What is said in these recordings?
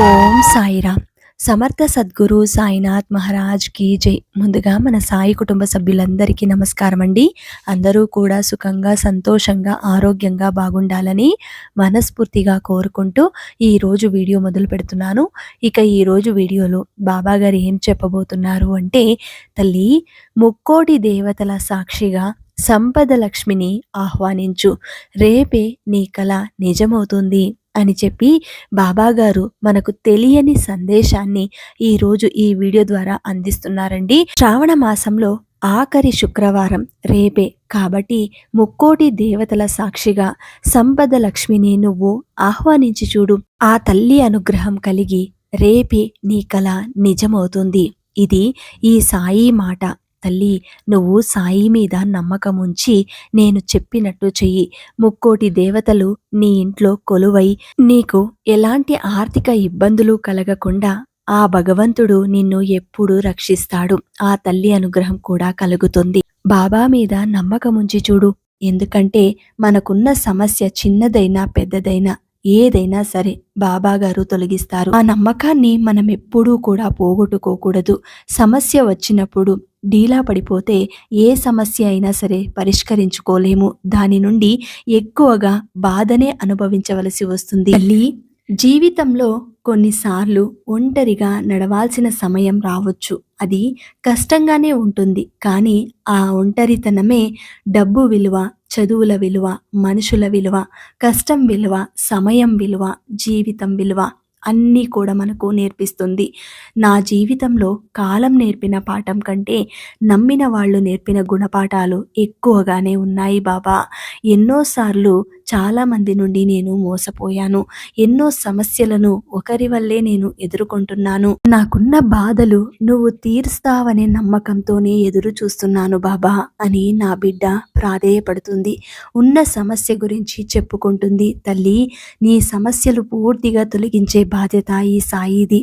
ఓం సాయిరామ్. సమర్థ సద్గురు సాయినాథ్ మహారాజ్ కీ జై. ముందుగా మన సాయి కుటుంబ సభ్యులందరికీ నమస్కారం అండి. అందరూ కూడా సుఖంగా సంతోషంగా ఆరోగ్యంగా బాగుండాలని మనస్ఫూర్తిగా కోరుకుంటూ ఈరోజు వీడియో మొదలు పెడుతున్నాను. ఇక ఈరోజు వీడియోలో బాబా గారు ఏం చెప్పబోతున్నారు అంటే తల్లి ముక్కోటి దేవతల సాక్షిగా సంపద లక్ష్మిని ఆహ్వానించు. రేపే నీ కళ నిజమవుతుంది. అని చెప్పి బాబాగారు మనకు తెలియని సందేశాన్ని ఈరోజు ఈ వీడియో ద్వారా అందిస్తున్నారండి. శ్రావణ మాసంలో ఆఖరి శుక్రవారం రేపే కాబట్టి ముక్కోటి దేవతల సాక్షిగా సంపద లక్ష్మిని నువ్వు ఆహ్వానించి చూడు. ఆ తల్లి అనుగ్రహం కలిగి రేపే నీ కళ నిజమవుతుంది. ఇది ఈ సాయి మాట తల్లి నువ్వు సాయి మీద నమ్మకం ఉంచి నేను చెప్పినట్టు చెయ్యి. ముక్కోటి దేవతలు నీ ఇంట్లో కొలువై నీకు ఎలాంటి ఆర్థిక ఇబ్బందులు కలగకుండా ఆ భగవంతుడు నిన్ను ఎప్పుడు రక్షిస్తాడు. ఆ తల్లి అనుగ్రహం కూడా కలుగుతుంది. బాబా మీద నమ్మకం ఉంచి చూడు. ఎందుకంటే మనకున్న సమస్య చిన్నదైనా పెద్దదైనా ఏదైనా సరే బాబా గారు తొలగిస్తారు. ఆ నమ్మకాన్ని మనం ఎప్పుడూ కూడా పోగొట్టుకోకూడదు. సమస్య వచ్చినప్పుడు డీలా పడిపోతే ఏ సమస్య అయినా సరే పరిష్కరించుకోలేము. దాని నుండి ఎక్కువగా బాధనే అనుభవించవలసి వస్తుంది. తల్లి జీవితంలో కొన్నిసార్లు ఒంటరిగా నడవాల్సిన సమయం రావచ్చు. అది కష్టంగానే ఉంటుంది. కానీ ఆ ఒంటరితనమే డబ్బు విలువ చదువుల విలువ మనుషుల విలువ కష్టం విలువ సమయం విలువ జీవితం విలువ అన్నీ కూడా మనకు నేర్పిస్తుంది. నా జీవితంలో కాలం నేర్పిన పాఠం కంటే నమ్మిన వాళ్ళు నేర్పిన గుణపాఠాలు ఎక్కువగానే ఉన్నాయి బాబా. ఎన్నోసార్లు చాలామంది నుండి నేను మోసపోయాను. ఎన్నో సమస్యలను ఒకరి వల్లే నేను ఎదుర్కొంటున్నాను. నాకున్న బాధలు నువ్వు తీరుస్తావనే నమ్మకంతోనే ఎదురు చూస్తున్నాను బాబా అని నా బిడ్డ ప్రాధేయపడుతుంది. ఉన్న సమస్య గురించి చెప్పుకుంటుంది. తల్లి నీ సమస్యలు పూర్తిగా తొలగించే బాధ్యత ఈ సాయిది.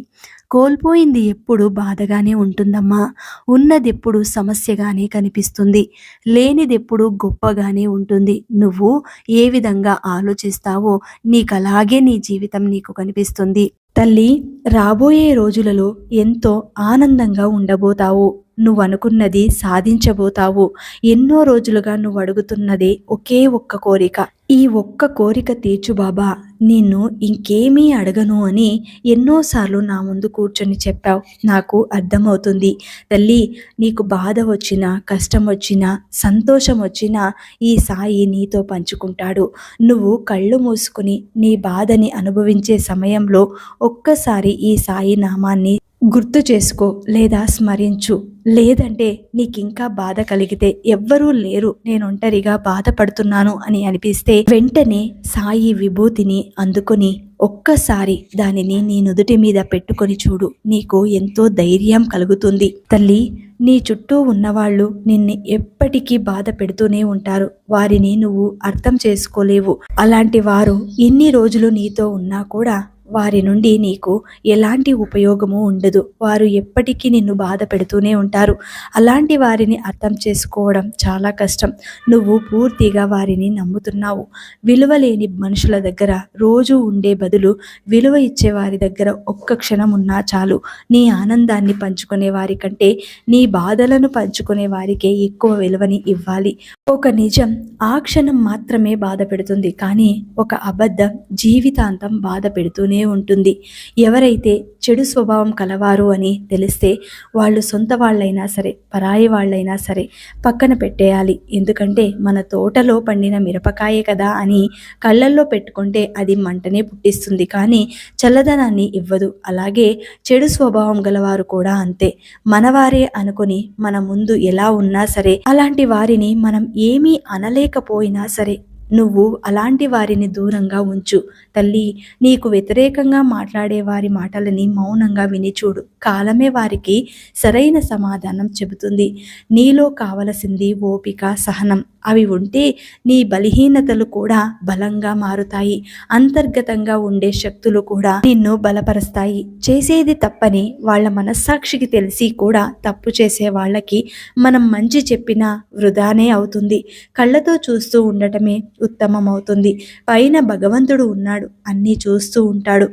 కోల్పోయింది ఎప్పుడు బాధగానే ఉంటుందమ్మా. ఉన్నదెప్పుడు సమస్యగానే కనిపిస్తుంది. లేనిదెప్పుడు గొప్పగానే ఉంటుంది. నువ్వు ఏ విధంగా ఆలోచిస్తావో నీకు అలాగే నీ జీవితం నీకు కనిపిస్తుంది. తల్లి రాబోయే రోజులలో ఎంతో ఆనందంగా ఉండబోతావు. నువ్వు అనుకున్నది సాధించబోతావు. ఎన్నో రోజులుగా నువ్వు అడుగుతున్నదే ఒకే ఒక్క కోరిక. ఈ ఒక్క కోరిక తీర్చు బాబా నిన్ను ఇంకేమీ అడగను అని ఎన్నోసార్లు నా ముందు కూర్చొని చెప్పావు. నాకు అర్థమవుతుంది. తల్లి నీకు బాధ వచ్చినా కష్టం వచ్చినా సంతోషం వచ్చినా ఈ సాయి నీతో పంచుకుంటాడు. నువ్వు కళ్ళు మూసుకుని నీ బాధని అనుభవించే సమయంలో ఒక్కసారి ఈ సాయి నామాన్ని గుర్తు చేసుకో లేదా స్మరించు. లేదంటే నీకింకా బాధ కలిగితే ఎవ్వరూ లేరు. నేను ఒంటరిగా బాధపడుతున్నాను అని అనిపిస్తే వెంటనే సాయి విభూతిని అందుకొని ఒక్కసారి దానిని నీ నుదుటి మీద పెట్టుకొని చూడు. నీకు ఎంతో ధైర్యం కలుగుతుంది. తల్లి నీ చుట్టూ ఉన్నవాళ్ళు నిన్ను ఎప్పటికీ బాధ పెడుతూనే ఉంటారు. వారిని నువ్వు అర్థం చేసుకోలేవు. అలాంటి వారు ఎన్ని రోజులు నీతో ఉన్నా కూడా వారి నుండి నీకు ఎలాంటి ఉపయోగము ఉండదు. వారు ఎప్పటికీ నిన్ను బాధ పెడుతూనే ఉంటారు. అలాంటి వారిని అర్థం చేసుకోవడం చాలా కష్టం. నువ్వు పూర్తిగా వారిని నమ్ముతున్నావు. విలువ లేని మనుషుల దగ్గర రోజు ఉండే బదులు విలువ ఇచ్చే వారి దగ్గర ఒక్క క్షణం ఉన్నా చాలు. నీ ఆనందాన్ని పంచుకునే వారి కంటే నీ బాధలను పంచుకునే వారికే ఎక్కువ విలువని ఇవ్వాలి. ఒక నిజం ఆ క్షణం మాత్రమే బాధ పెడుతుంది కానీ ఒక అబద్ధం జీవితాంతం బాధ పెడుతూనే ఉంటుంది. ఎవరైతే చెడు స్వభావం కలవారు అని తెలిస్తే వాళ్ళు సొంత వాళ్ళైనా సరే పరాయి వాళ్ళైనా సరే పక్కన పెట్టేయాలి. ఎందుకంటే మన తోటలో పండిన మిరపకాయే కదా అని కళ్ళల్లో పెట్టుకుంటే అది మంటనే పుట్టిస్తుంది. కానీ చల్లదనాన్ని ఇవ్వదు. అలాగే చెడు స్వభావం గలవారు కూడా అంతే. మనవారే అనుకుని మన ముందు ఎలా ఉన్నా సరే అలాంటి వారిని మనం ఏమీ అనలేకపోయినా సరే నువ్వు అలాంటి వారిని దూరంగా ఉంచు. తల్లి నీకు వ్యతిరేకంగా మాట్లాడే వారి మాటలని మౌనంగా విని చూడు. కాలమే వారికి సరైన సమాధానం చెబుతుంది. నీలో కావలసింది ఓపిక సహనం. అవి ఉంటే నీ బలహీనతలు కూడా బలంగా మారుతాయి. అంతర్గతంగా ఉండే శక్తులు కూడా నిన్ను బలపరుస్తాయి. చేసేది తప్పని వాళ్ళ మనస్సాక్షికి తెలిసి కూడా తప్పు చేసే వాళ్ళకి మనం మంచి చెప్పినా వృధానే అవుతుంది. కళ్ళతో చూస్తూ ఉండటమే ఉత్తమమవుతుంది. పైన భగవంతుడు ఉన్నాడు. అన్నీ చూస్తూ ఉంటాడు.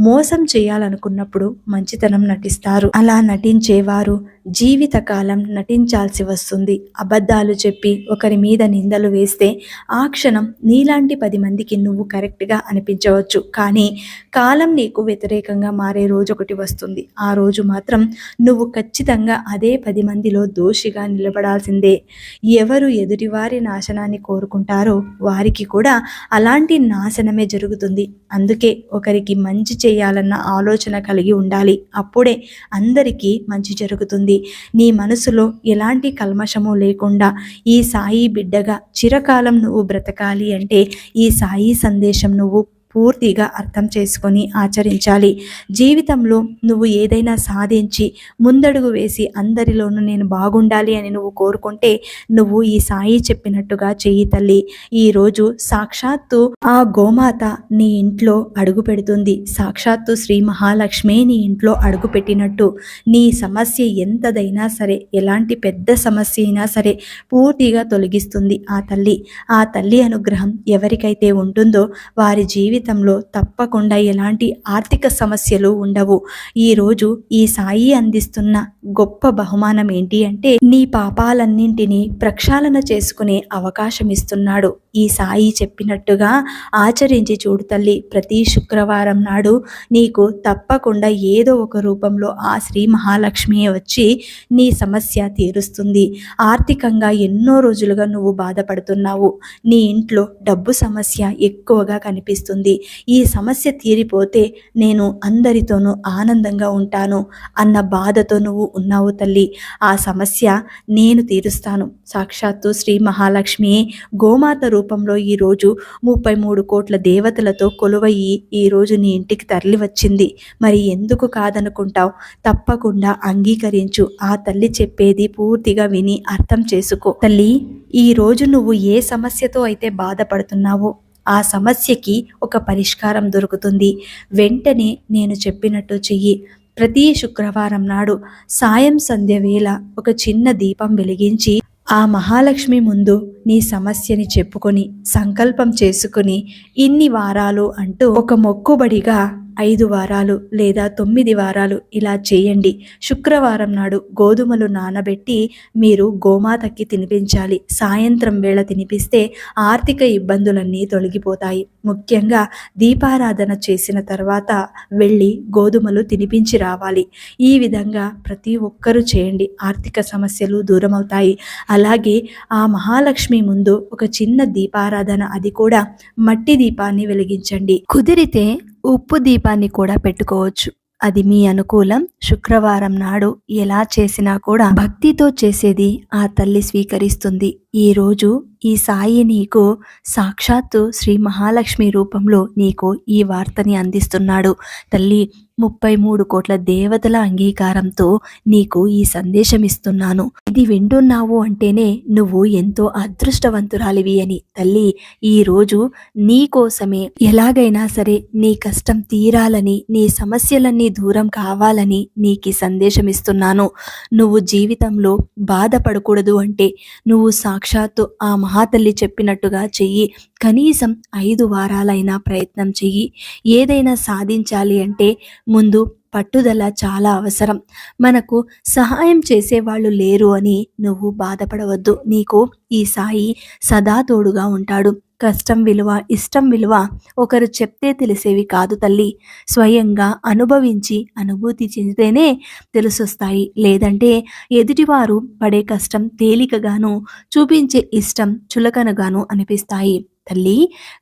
మోసం చేయాలనుకున్నప్పుడు మంచితనం నటిస్తారు. అలా నటించేవారు జీవితకాలం నటించాల్సి వస్తుంది. అబద్ధాలు చెప్పి ఒకరి మీద నిందలు వేస్తే ఆ క్షణం నీలాంటి పది మందికి నువ్వు కరెక్ట్గా అనిపించవచ్చు. కానీ కాలం నీకు వ్యతిరేకంగా మారే రోజు ఒకటి వస్తుంది. ఆ రోజు మాత్రం నువ్వు ఖచ్చితంగా అదే పది మందిలో దోషిగా నిలబడాల్సిందే. ఎవరు ఎదుటివారి నాశనాన్ని కోరుకుంటారో వారికి కూడా అలాంటి నాశనమే జరుగుతుంది. అందుకే ఒకరికి మంచి చేయాలన్న ఆలోచన కలిగి ఉండాలి. అప్పుడే అందరికీ మంచి జరుగుతుంది. నీ మనసులో ఎలాంటి కల్మషము లేకుండా ఈ సాయి బిడ్డగా చిరకాలం నువ్వు బ్రతకాలి అంటే ఈ సాయి సందేశం నువ్వు పూర్తిగా అర్థం చేసుకొని ఆచరించాలి. జీవితంలో నువ్వు ఏదైనా సాధించి ముందడుగు వేసి అందరిలోనూ నేను బాగుండాలి అని నువ్వు కోరుకుంటే నువ్వు ఈ సాయి చెప్పినట్టుగా చెయ్యి తల్లి. ఈరోజు సాక్షాత్తు ఆ గోమాత నీ ఇంట్లో అడుగు పెడుతుంది. సాక్షాత్తు శ్రీ మహాలక్ష్మి నీ ఇంట్లో అడుగు పెట్టినట్టు. నీ సమస్య ఎంతదైనా సరే ఎలాంటి పెద్ద సమస్య అయినా సరే పూర్తిగా తొలగిస్తుంది ఆ తల్లి. ఆ తల్లి అనుగ్రహం ఎవరికైతే ఉంటుందో వారి జీవితం జీవితంలో తప్పకుండా ఎలాంటి ఆర్థిక సమస్యలు ఉండవు. ఈరోజు ఈ సాయి అందిస్తున్న గొప్ప బహుమానం ఏంటి అంటే నీ పాపాలన్నింటినీ ప్రక్షాళన చేసుకునే అవకాశం ఇస్తున్నాడు. ఈ సాయి చెప్పినట్టుగా ఆచరించి చూడు తల్లి ప్రతి శుక్రవారం నాడు నీకు తప్పకుండా ఏదో ఒక రూపంలో ఆ శ్రీ మహాలక్ష్మి వచ్చి నీ సమస్య తీరుస్తుంది. ఆర్థికంగా ఎన్నో రోజులుగా నువ్వు బాధపడుతున్నావు. నీ ఇంట్లో డబ్బు సమస్య ఎక్కువగా కనిపిస్తుంది. ఈ సమస్య తీరిపోతే నేను అందరితోనూ ఆనందంగా ఉంటాను అన్న బాధతో నువ్వు ఉన్నావు తల్లి. ఆ సమస్య నేను తీరుస్తాను. సాక్షాత్తు శ్రీ మహాలక్ష్మి గోమాత రూపంలో ఈరోజు ముప్పై మూడు కోట్ల దేవతలతో కొలువయ్యి ఈరోజు నీ ఇంటికి తరలి వచ్చింది. మరి ఎందుకు కాదనుకుంటావు? తప్పకుండా అంగీకరించు. ఆ తల్లి చెప్పేది పూర్తిగా విని అర్థం చేసుకో. తల్లి ఈ రోజు నువ్వు ఏ సమస్యతో అయితే బాధపడుతున్నావో ఆ సమస్యకి ఒక పరిష్కారం దొరుకుతుంది. వెంటనే నేను చెప్పినట్టు చెయ్యి. ప్రతి శుక్రవారం నాడు సాయం సంధ్య వేళ ఒక చిన్న దీపం వెలిగించి ఆ మహాలక్ష్మి ముందు నీ సమస్యని చెప్పుకొని సంకల్పం చేసుకుని ఇన్ని వారాలు అంటూ ఒక మొక్కుబడిగా ఐదు వారాలు లేదా తొమ్మిది వారాలు ఇలా చేయండి. శుక్రవారం నాడు గోధుమలు నానబెట్టి మీరు గోమాతకి తినిపించాలి. సాయంత్రం వేళ తినిపిస్తే ఆర్థిక ఇబ్బందులన్నీ తొలగిపోతాయి. ముఖ్యంగా దీపారాధన చేసిన తర్వాత వెళ్ళి గోధుమలు తినిపించి రావాలి. ఈ విధంగా ప్రతి ఒక్కరూ చేయండి. ఆర్థిక సమస్యలు దూరం అవుతాయి అలాగే ఆ మహాలక్ష్మి ముందు ఒక చిన్న దీపారాధన అది కూడా మట్టి దీపాన్ని వెలిగించండి. కుదిరితే ఉప్పు దీపాన్ని కూడా పెట్టుకోవచ్చు. అది మీ అనుకూలం. శుక్రవారం నాడు ఎలా చేసినా కూడా భక్తితో చేసేది ఆ తల్లి స్వీకరిస్తుంది. ఈ రోజు ఈ సాయి నీకు సాక్షాత్తు శ్రీ మహాలక్ష్మి రూపంలో నీకు ఈ వార్తని అందిస్తున్నాడు. తల్లి ముప్పై మూడు కోట్ల దేవతల అంగీకారంతో నీకు ఈ సందేశం ఇస్తున్నాను. ఇది వింటున్నావు అంటేనే నువ్వు ఎంతో అదృష్టవంతురాలివి అని. తల్లి ఈ రోజు నీ కోసమే. ఎలాగైనా సరే నీ కష్టం తీరాలని నీ సమస్యలన్నీ దూరం కావాలని నీకు సందేశం ఇస్తున్నాను. నువ్వు జీవితంలో బాధపడకూడదు అంటే నువ్వు సాక్షాత్తు ఆ మహాతల్లి చెప్పినట్టుగా చెయ్యి. కనీసం ఐదు వారాలైనా ప్రయత్నం చెయ్యి. ఏదైనా సాధించాలి అంటే ముందు పట్టుదల చాలా అవసరం. మనకు సహాయం చేసేవాళ్ళు లేరు అని నువ్వు బాధపడవద్దు. నీకు ఈ సాయి సదా తోడుగా ఉంటాడు. కష్టం విలువ ఇష్టం విలువ ఒకరు చెప్తే తెలిసేవి కాదు తల్లి. స్వయంగా అనుభవించి అనుభూతి చెందితేనే తెలుసొస్తాయి. లేదంటే ఎదుటివారు పడే కష్టం తేలికగాను చూపించే ఇష్టం చులకనగాను అనిపిస్తాయి. తల్లి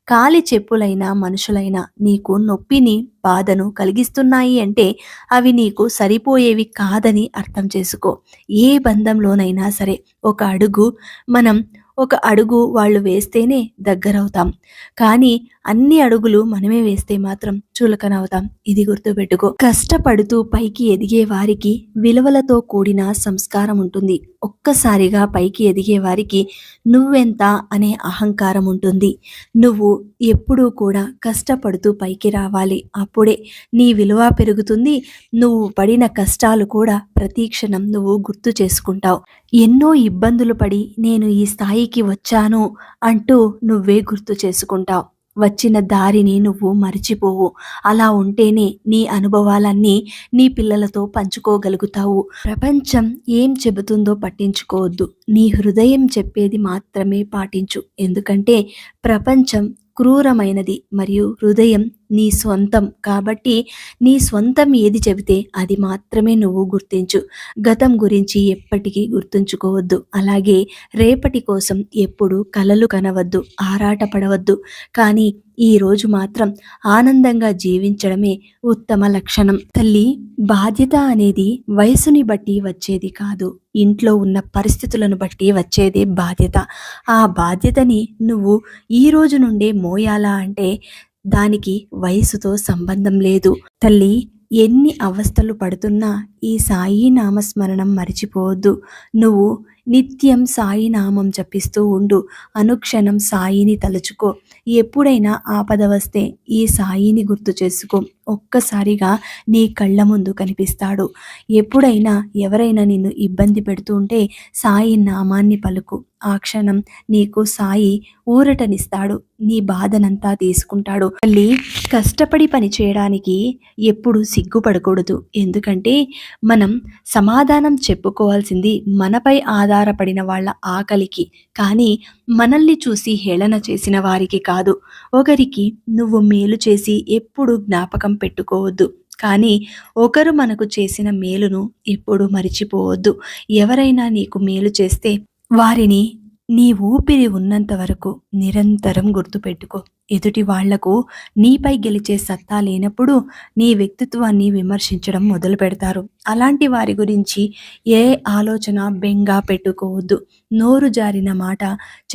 కాలి చెప్పులైన మనుషులైన నీకు నొప్పిని బాధను కలిగిస్తున్నాయి అంటే అవి నీకు సరిపోయేవి కాదని అర్థం చేసుకో. ఏ బంధంలోనైనా సరే ఒక అడుగు మనం ఒక అడుగు వాళ్ళు వేస్తేనే దగ్గరవుతాం. కానీ అన్ని అడుగులు మనమే వేస్తే మాత్రం చులకనవుతాం. ఇది గుర్తుపెట్టుకో. కష్టపడుతూ పైకి ఎదిగే వారికి విలువలతో కూడిన సంస్కారం ఉంటుంది. ఒక్కసారిగా పైకి ఎదిగే వారికి నువ్వెంత అనే అహంకారం ఉంటుంది. నువ్వు ఎప్పుడూ కూడా కష్టపడుతూ పైకి రావాలి. అప్పుడే నీ విలువ పెరుగుతుంది. నువ్వు పడిన కష్టాలు కూడా ప్రతీక్షణం నువ్వు గుర్తు చేసుకుంటావు. ఎన్నో ఇబ్బందులు పడి నేను ఈ స్థాయి పైకి వచ్చాను అంటూ నువ్వే గుర్తు చేసుకుంటావు. వచ్చిన దారిని నువ్వు మరిచిపోవు. అలా ఉంటేనే నీ అనుభవాలన్నీ నీ పిల్లలతో పంచుకోగలుగుతావు. ప్రపంచం ఏం చెబుతుందో పట్టించుకోవద్దు. నీ హృదయం చెప్పేది మాత్రమే పాటించు. ఎందుకంటే ప్రపంచం క్రూరమైనది మరియు హృదయం నీ స్వంతం. కాబట్టి నీ స్వంతం ఏది చెబితే అది మాత్రమే నువ్వు గుర్తించు. గతం గురించి ఎప్పటికీ గుర్తుంచుకోవద్దు. అలాగే రేపటి కోసం ఎప్పుడు కలలు కనవద్దు ఆరాటపడవద్దు కానీ ఈ రోజు మాత్రం ఆనందంగా జీవించడమే ఉత్తమ లక్షణం. తల్లి బాధ్యత అనేది వయసుని బట్టి వచ్చేది కాదు. ఇంట్లో ఉన్న పరిస్థితులను బట్టి వచ్చేదే బాధ్యత. ఆ బాధ్యతని నువ్వు ఈ రోజు నుండే మోయాలా అంటే దానికి వయసుతో సంబంధం లేదు. తల్లి ఎన్ని అవస్థలు పడుతున్నా ఈ సాయి నామస్మరణం మరిచిపోవద్దు. నువ్వు నిత్యం సాయి నామం జపిస్తూ ఉండు. అనుక్షణం సాయిని తలుచుకో. ఎప్పుడైనా ఆపద వస్తే ఈ సాయిని గుర్తు చేసుకో. ఒక్కసారిగా నీ కళ్ళ ముందు కనిపిస్తాడు. ఎప్పుడైనా ఎవరైనా నిన్ను ఇబ్బంది పెడుతుంటే సాయి నామాన్ని పలుకు. ఆ క్షణం నీకు సాయి ఊరటనిస్తాడు. నీ బాధనంతా తీసుకుంటాడు. మళ్ళీ కష్టపడి పని చేయడానికి ఎప్పుడు సిగ్గుపడకూడదు. ఎందుకంటే మనం సమాధానం చెప్పుకోవాల్సింది మనపై ఆధారపడిన వాళ్ళ ఆకలికి కానీ మనల్ని చూసి హేళన చేసిన వారికి కాదు. ఒకరికి నువ్వు మేలు చేసి ఎప్పుడు జ్ఞాపకం పెట్టుకోవద్దు కానీ ఒకరు మనకు చేసిన మేలును ఎప్పుడు మరిచిపోవద్దు. ఎవరైనా నీకు మేలు చేస్తే వారిని నీ ఊపిరి ఉన్నంత వరకు నిరంతరం గుర్తుపెట్టుకో. ఎదుటి వాళ్ళకు నీపై గెలిచే సత్తా లేనప్పుడు నీ వ్యక్తిత్వాన్ని విమర్శించడం మొదలు పెడతారు. అలాంటి వారి గురించి ఏ ఆలోచన బెంగా పెట్టుకోవద్దు. నోరు జారిన మాట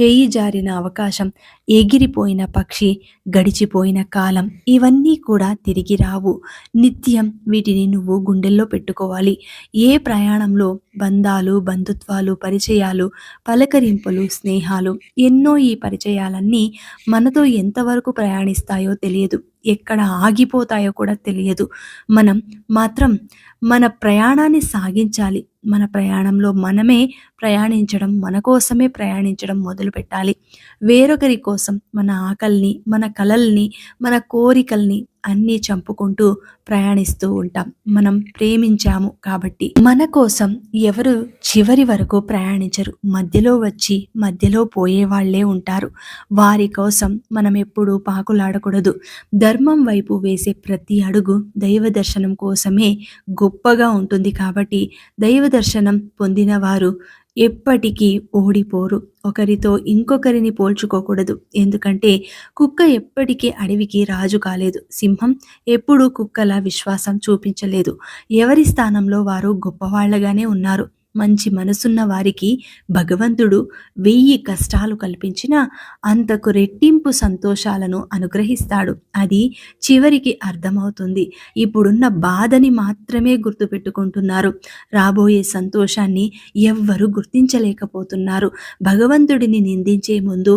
చేయి జారిన అవకాశం ఎగిరిపోయిన పక్షి గడిచిపోయిన కాలం ఇవన్నీ కూడా తిరిగి రావు. నిత్యం వీటిని నువ్వు గుండెల్లో పెట్టుకోవాలి. ఏ ప్రయాణంలో బంధాలు బంధుత్వాలు పరిచయాలు పలకరింపులు స్నేహాలు ఎన్నో ఈ పరిచయాలన్నీ మనతో ఎంత ఎంతవరకు ప్రయాణిస్తాయో తెలియదు. ఎక్కడ ఆగిపోతాయో కూడా తెలియదు. మనం మాత్రం మన ప్రయాణాన్ని సాగించాలి. మన ప్రయాణంలో మనమే ప్రయాణించడం మన కోసమే ప్రయాణించడం మొదలు పెట్టాలి. వేరొకరి కోసం మన ఆకలిని మన కలల్ని మన కోరికల్ని అన్నీ చంపుకుంటూ ప్రయాణిస్తూ ఉంటాం. మనం ప్రేమించాము కాబట్టి. మన కోసం ఎవరు చివరి వరకు ప్రయాణించరు. మధ్యలో వచ్చి మధ్యలో పోయే వాళ్ళే ఉంటారు. వారి కోసం మనం ఎప్పుడూ పాకులాడకూడదు. ధర్మం వైపు వేసే ప్రతి అడుగు దైవ దర్శనం కోసమే గొప్పగా ఉంటుంది కాబట్టి దైవ దర్శనం పొందిన వారు ఎప్పటికీ ఓడిపోరు. ఒకరితో ఇంకొకరిని పోల్చుకోకూడదు. ఎందుకంటే కుక్క ఎప్పటికీ అడవికి రాజు కాలేదు. సింహం ఎప్పుడూ కుక్కల విశ్వాసం చూపించలేదు. ఎవరి స్థానంలో వారు గొప్పవాళ్ళగానే ఉన్నారు. మంచి మనసున్న వారికి భగవంతుడు వెయ్యి కష్టాలు కల్పించినా అంతకు రెట్టింపు సంతోషాలను అనుగ్రహిస్తాడు. అది చివరికి అర్థమవుతుంది. ఇప్పుడున్న బాధని మాత్రమే గుర్తుపెట్టుకుంటున్నారు. రాబోయే సంతోషాన్ని ఎవ్వరూ గుర్తించలేకపోతున్నారు. భగవంతుడిని నిందించే ముందు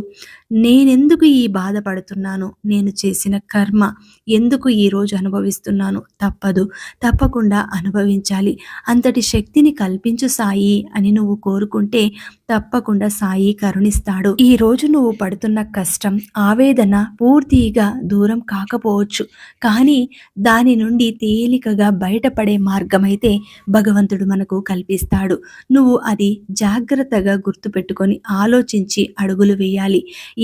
నేనెందుకు ఈ బాధపడుతున్నాను? నేను చేసిన కర్మ ఎందుకు ఈరోజు అనుభవిస్తున్నాను? తప్పదు. తప్పకుండా అనుభవించాలి. అంతటి శక్తిని కల్పించు సాయి అని నువ్వు కోరుకుంటే తప్పకుండా సాయి కరుణిస్తాడు. ఈ రోజు నువ్వు పడుతున్న కష్టం ఆవేదన పూర్తిగా దూరం కాకపోవచ్చు. కానీ దాని నుండి తేలికగా బయటపడే మార్గమైతే భగవంతుడు మనకు కల్పిస్తాడు. నువ్వు అది జాగ్రత్తగా గుర్తుపెట్టుకొని ఆలోచించి అడుగులు వేయాలి.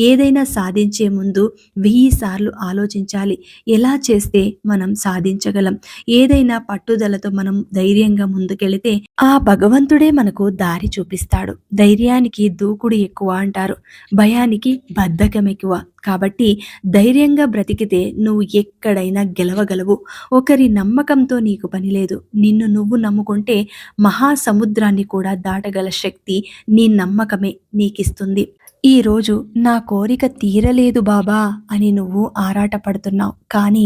ఏదైనా సాధించే ముందు వెయ్యి సార్లు ఆలోచించాలి. ఎలా చేస్తే మనం సాధించగలం? ఏదైనా పట్టుదలతో మనం ధైర్యంగా ముందుకెళితే ఆ భగవంతుడు మనకు దారి చూపిస్తాడు. ధైర్యానికి దూకుడు ఎక్కువ అంటారు. భయానికి బద్ధకం ఎక్కువ. కాబట్టి ధైర్యంగా బ్రతికితే నువ్వు ఎక్కడైనా గెలవగలవు. ఒకరి నమ్మకంతో నీకు పని లేదు. నిన్ను నువ్వు నమ్ముకుంటే మహాసముద్రాన్ని కూడా దాటగల శక్తి నీ నమ్మకమే నీకిస్తుంది. ఈరోజు నా కోరిక తీరలేదు బాబా అని నువ్వు ఆరాటపడుతున్నావు. కానీ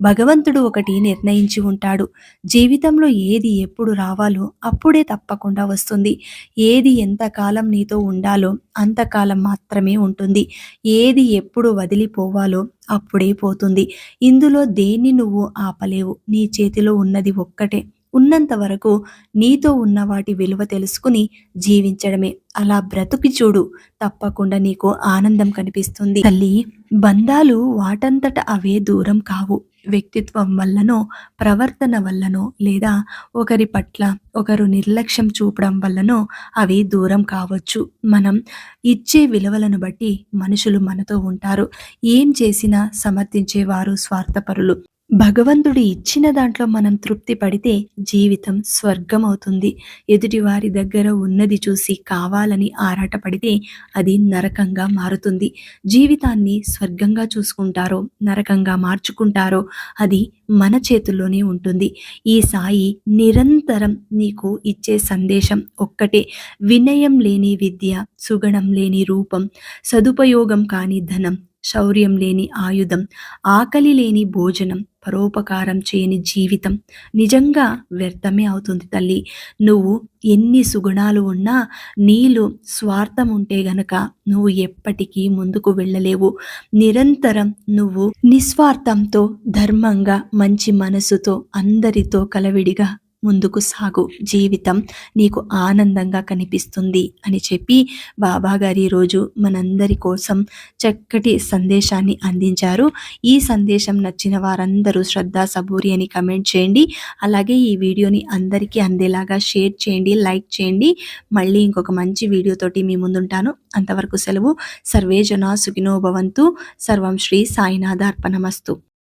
భగవంతుడు ఒకటి నిర్ణయించి ఉంటాడు. జీవితంలో ఏది ఎప్పుడు రావాలో అప్పుడే తప్పకుండా వస్తుంది. ఏది ఎంతకాలం నీతో ఉండాలో అంతకాలం మాత్రమే ఉంటుంది. ఏది ఎప్పుడు వదిలిపోవాలో అప్పుడే పోతుంది. ఇందులో దేన్ని నువ్వు ఆపలేవు. నీ చేతిలో ఉన్నది ఒక్కటే. ఉన్నంత వరకు నీతో ఉన్న వాటి విలువ తెలుసుకుని జీవించడమే. అలా బ్రతుకి చూడు తప్పకుండా నీకు ఆనందం కనిపిస్తుంది. తల్లి బంధాలు వాటంతట అవే దూరం కావు. వ్యక్తిత్వం వల్లనో ప్రవర్తన వల్లనో లేదా ఒకరి పట్ల ఒకరు నిర్లక్ష్యం చూపడం వల్లనో అవి దూరం కావచ్చు. మనం ఇచ్చే విలువలను బట్టి మనుషులు మనతో ఉంటారు. ఏం చేసినా సమర్థించేవారు స్వార్థపరులు. భగవంతుడు ఇచ్చిన దాంట్లో మనం తృప్తి పడితే జీవితం స్వర్గం అవుతుంది ఎదుటి వారి దగ్గర ఉన్నది చూసి కావాలని ఆరాటపడితే అది నరకంగా మారుతుంది. జీవితాన్ని స్వర్గంగా చూసుకుంటారో నరకంగా మార్చుకుంటారో అది మన చేతుల్లోనే ఉంటుంది. ఈ సాయి నిరంతరం నీకు ఇచ్చే సందేశం ఒక్కటే. వినయం లేని విద్య సుగణం లేని రూపం సదుపయోగం కాని ధనం శౌర్యం లేని ఆయుధం ఆకలి లేని భోజనం పరోపకారం చేయని జీవితం నిజంగా వ్యర్థమే అవుతుంది తల్లి. నువ్వు ఎన్ని సుగుణాలు ఉన్నా నీలో స్వార్థం ఉంటే గనక నువ్వు ఎప్పటికీ ముందుకు వెళ్ళలేవు. నిరంతరం నువ్వు నిస్వార్థంతో ధర్మంగా మంచి మనసుతో అందరితో కలవిడిగా ముందుకు సాగు జీవితం నీకు ఆనందంగా కనిపిస్తుంది అని చెప్పి బాబా గారు ఈరోజు మనందరి కోసం చక్కటి సందేశాన్ని అందించారు. ఈ సందేశం నచ్చిన వారందరూ శ్రద్ధ సబూరి అని కమెంట్ చేయండి. అలాగే ఈ వీడియోని అందరికీ అందేలాగా షేర్ చేయండి లైక్ చేయండి. మళ్ళీ ఇంకొక మంచి వీడియోతోటి మీ ముందుంటాను. అంతవరకు సెలవు. సర్వే జనా సుఖినో భవంతు. సర్వం శ్రీ సాయినాథార్పణమస్తు.